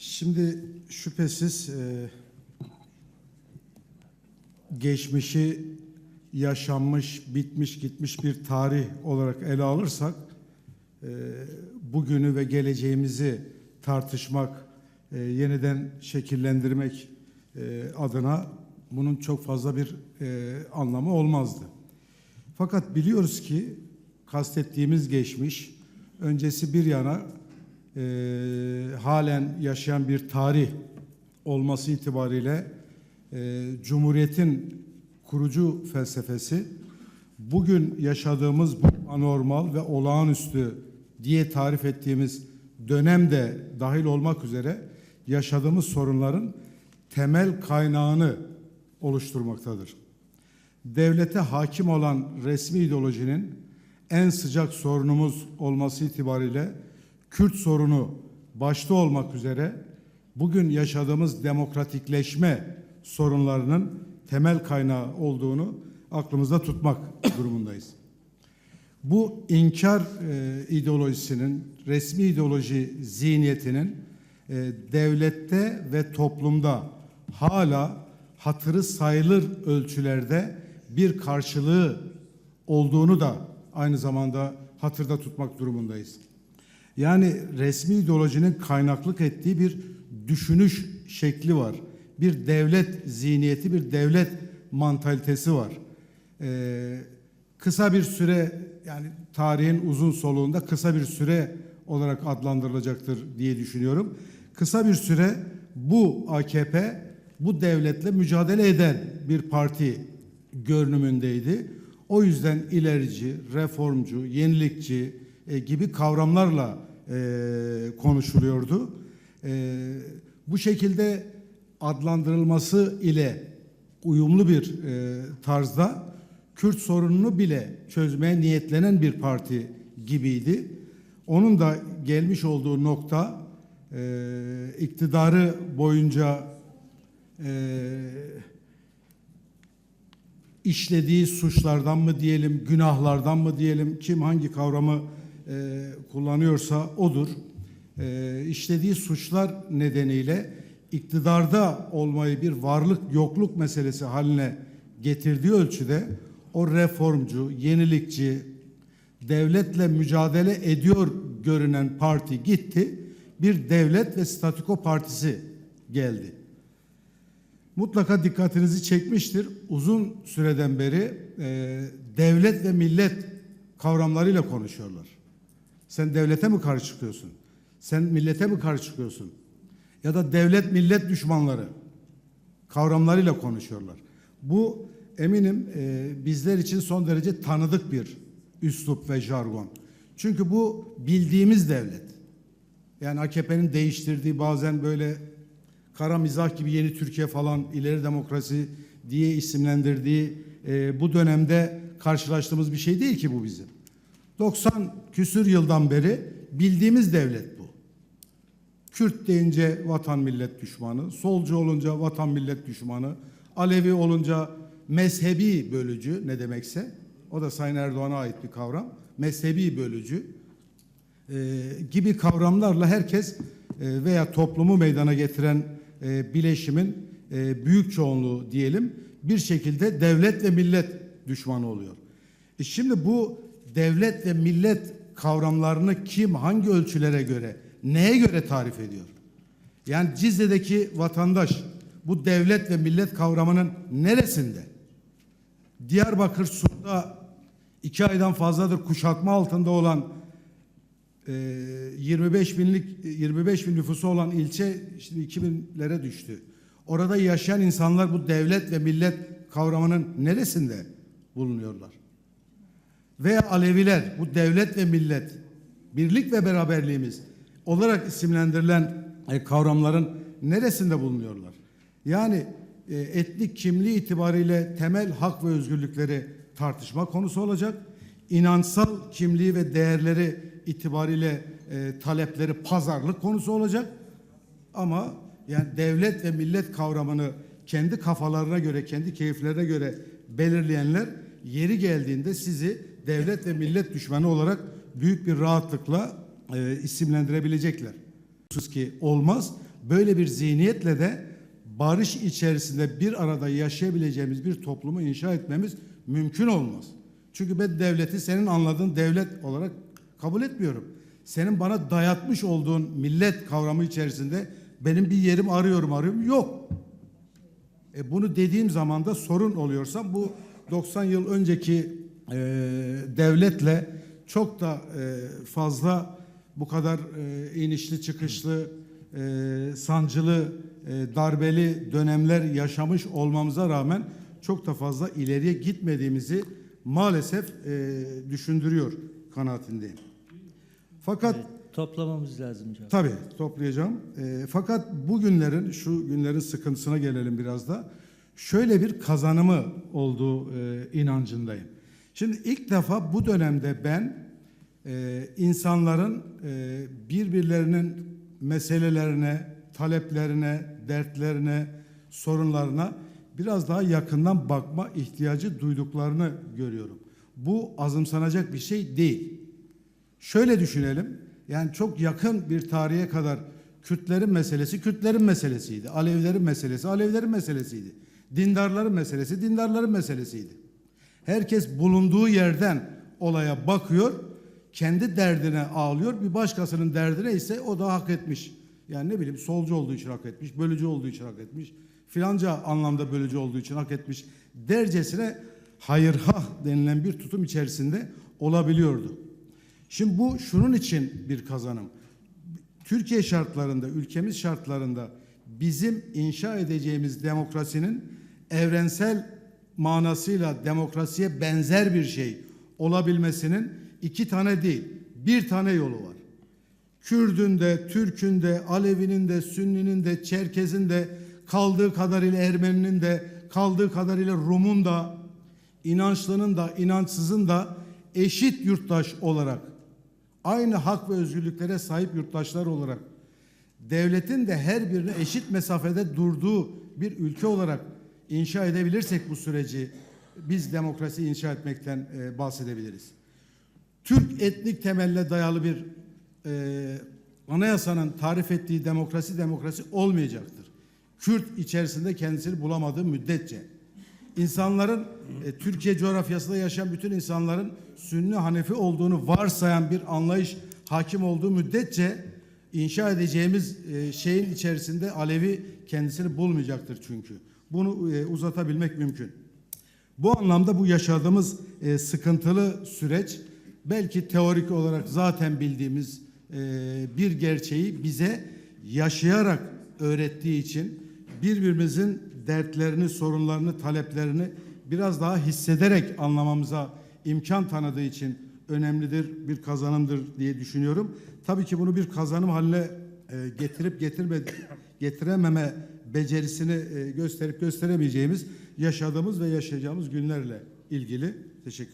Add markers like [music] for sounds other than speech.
Şimdi şüphesiz e, geçmişi yaşanmış, bitmiş, gitmiş bir tarih olarak ele alırsak e, bugünü ve geleceğimizi tartışmak, e, yeniden şekillendirmek e, adına bunun çok fazla bir e, anlamı olmazdı. Fakat biliyoruz ki kastettiğimiz geçmiş, öncesi bir yana e, halen yaşayan bir tarih olması itibariyle e, Cumhuriyet'in kurucu felsefesi bugün yaşadığımız bu anormal ve olağanüstü diye tarif ettiğimiz dönemde dahil olmak üzere yaşadığımız sorunların temel kaynağını oluşturmaktadır. Devlete hakim olan resmi ideolojinin en sıcak sorunumuz olması itibariyle Kürt sorunu başta olmak üzere bugün yaşadığımız demokratikleşme sorunlarının temel kaynağı olduğunu aklımızda tutmak [coughs] durumundayız. Bu inkar e, ideolojisinin, resmi ideoloji zihniyetinin e, devlette ve toplumda hala hatırı sayılır ölçülerde bir karşılığı olduğunu da aynı zamanda hatırda tutmak durumundayız. Yani resmi ideolojinin kaynaklık ettiği bir düşünüş şekli var. Bir devlet zihniyeti, bir devlet mantalitesi var. Ee, kısa bir süre yani tarihin uzun soluğunda kısa bir süre olarak adlandırılacaktır diye düşünüyorum. Kısa bir süre bu AKP bu devletle mücadele eden bir parti görünümündeydi. O yüzden ilerici, reformcu, yenilikçi e, gibi kavramlarla e, konuşuluyordu. E, bu şekilde adlandırılması ile uyumlu bir e, tarzda Kürt sorununu bile çözmeye niyetlenen bir parti gibiydi. Onun da gelmiş olduğu nokta e, iktidarı boyunca e, işlediği suçlardan mı diyelim, günahlardan mı diyelim, kim hangi kavramı e, kullanıyorsa odur. E, işlediği suçlar nedeniyle iktidarda olmayı bir varlık yokluk meselesi haline getirdiği ölçüde o reformcu, yenilikçi, devletle mücadele ediyor görünen parti gitti. Bir devlet ve statiko partisi geldi mutlaka dikkatinizi çekmiştir. Uzun süreden beri e, devlet ve millet kavramlarıyla konuşuyorlar. Sen devlete mi karşı çıkıyorsun? Sen millete mi karşı çıkıyorsun? Ya da devlet millet düşmanları kavramlarıyla konuşuyorlar. Bu eminim e, bizler için son derece tanıdık bir üslup ve jargon. Çünkü bu bildiğimiz devlet. Yani AKP'nin değiştirdiği bazen böyle kara mizah gibi yeni Türkiye falan ileri demokrasi diye isimlendirdiği e, bu dönemde karşılaştığımız bir şey değil ki bu bizim. 90 küsür yıldan beri bildiğimiz devlet bu. Kürt deyince vatan millet düşmanı, solcu olunca vatan millet düşmanı, Alevi olunca mezhebi bölücü ne demekse o da Sayın Erdoğan'a ait bir kavram. Mezhebi bölücü e, gibi kavramlarla herkes e, veya toplumu meydana getiren e, bileşimin e, büyük çoğunluğu diyelim bir şekilde devlet ve millet düşmanı oluyor. E şimdi bu devlet ve millet kavramlarını kim hangi ölçülere göre neye göre tarif ediyor? Yani Cizre'deki vatandaş bu devlet ve millet kavramının neresinde? Diyarbakır Sur'da iki aydan fazladır kuşatma altında olan 25 ee, binlik 25 bin nüfusu olan ilçe şimdi 2000'lere düştü. Orada yaşayan insanlar bu devlet ve millet kavramının neresinde bulunuyorlar? Veya Aleviler bu devlet ve millet birlik ve beraberliğimiz olarak isimlendirilen e, kavramların neresinde bulunuyorlar? Yani e, etnik kimliği itibariyle temel hak ve özgürlükleri tartışma konusu olacak. İnansal kimliği ve değerleri itibariyle e, talepleri pazarlık konusu olacak. Ama yani devlet ve millet kavramını kendi kafalarına göre, kendi keyiflerine göre belirleyenler yeri geldiğinde sizi devlet ve millet düşmanı olarak büyük bir rahatlıkla e, isimlendirebilecekler. Ki olmaz. böyle bir zihniyetle de barış içerisinde bir arada yaşayabileceğimiz bir toplumu inşa etmemiz mümkün olmaz. Çünkü ben devleti senin anladığın devlet olarak kabul etmiyorum. Senin bana dayatmış olduğun millet kavramı içerisinde benim bir yerim arıyorum arıyorum yok. E bunu dediğim zaman da sorun oluyorsa bu 90 yıl önceki e, devletle çok da e, fazla bu kadar e, inişli çıkışlı e, sancılı e, darbeli dönemler yaşamış olmamıza rağmen çok da fazla ileriye gitmediğimizi maalesef e, düşündürüyor kanaatindeyim. Fakat Evet, toplamamız lazım canım. Tabii toplayacağım. E, fakat bugünlerin şu günlerin sıkıntısına gelelim biraz da. Şöyle bir kazanımı olduğu e, inancındayım. Şimdi ilk defa bu dönemde ben e, insanların e, birbirlerinin meselelerine, taleplerine, dertlerine, sorunlarına biraz daha yakından bakma ihtiyacı duyduklarını görüyorum. Bu azımsanacak bir şey değil. Şöyle düşünelim. Yani çok yakın bir tarihe kadar Kürtlerin meselesi Kürtlerin meselesiydi. Alevilerin meselesi Alevilerin meselesiydi. Dindarların meselesi dindarların meselesiydi. Herkes bulunduğu yerden olaya bakıyor, kendi derdine ağlıyor. Bir başkasının derdine ise o da hak etmiş. Yani ne bileyim solcu olduğu için hak etmiş, bölücü olduğu için hak etmiş, filanca anlamda bölücü olduğu için hak etmiş dercesine hayırhah denilen bir tutum içerisinde olabiliyordu. Şimdi bu şunun için bir kazanım. Türkiye şartlarında, ülkemiz şartlarında bizim inşa edeceğimiz demokrasinin evrensel manasıyla demokrasiye benzer bir şey olabilmesinin iki tane değil, bir tane yolu var. Kürdün de, Türk'ün de, Alevi'nin de, Sünni'nin de, Çerkez'in de, kaldığı kadarıyla Ermeni'nin de, kaldığı kadarıyla Rum'un da, inançlının da, inançsızın da eşit yurttaş olarak, aynı hak ve özgürlüklere sahip yurttaşlar olarak, devletin de her birine eşit mesafede durduğu bir ülke olarak inşa edebilirsek bu süreci, biz demokrasi inşa etmekten e, bahsedebiliriz. Türk etnik temelle dayalı bir e, anayasanın tarif ettiği demokrasi demokrasi olmayacaktır. Kürt içerisinde kendisini bulamadığı müddetçe. İnsanların e, Türkiye coğrafyasında yaşayan bütün insanların Sünni Hanefi olduğunu varsayan bir anlayış hakim olduğu müddetçe inşa edeceğimiz e, şeyin içerisinde Alevi kendisini bulmayacaktır çünkü. Bunu e, uzatabilmek mümkün. Bu anlamda bu yaşadığımız e, sıkıntılı süreç belki teorik olarak zaten bildiğimiz e, bir gerçeği bize yaşayarak öğrettiği için birbirimizin dertlerini, sorunlarını, taleplerini biraz daha hissederek anlamamıza imkan tanıdığı için önemlidir, bir kazanımdır diye düşünüyorum. Tabii ki bunu bir kazanım haline getirip getirme, getirememe becerisini e, gösterip gösteremeyeceğimiz yaşadığımız ve yaşayacağımız günlerle ilgili. Teşekkür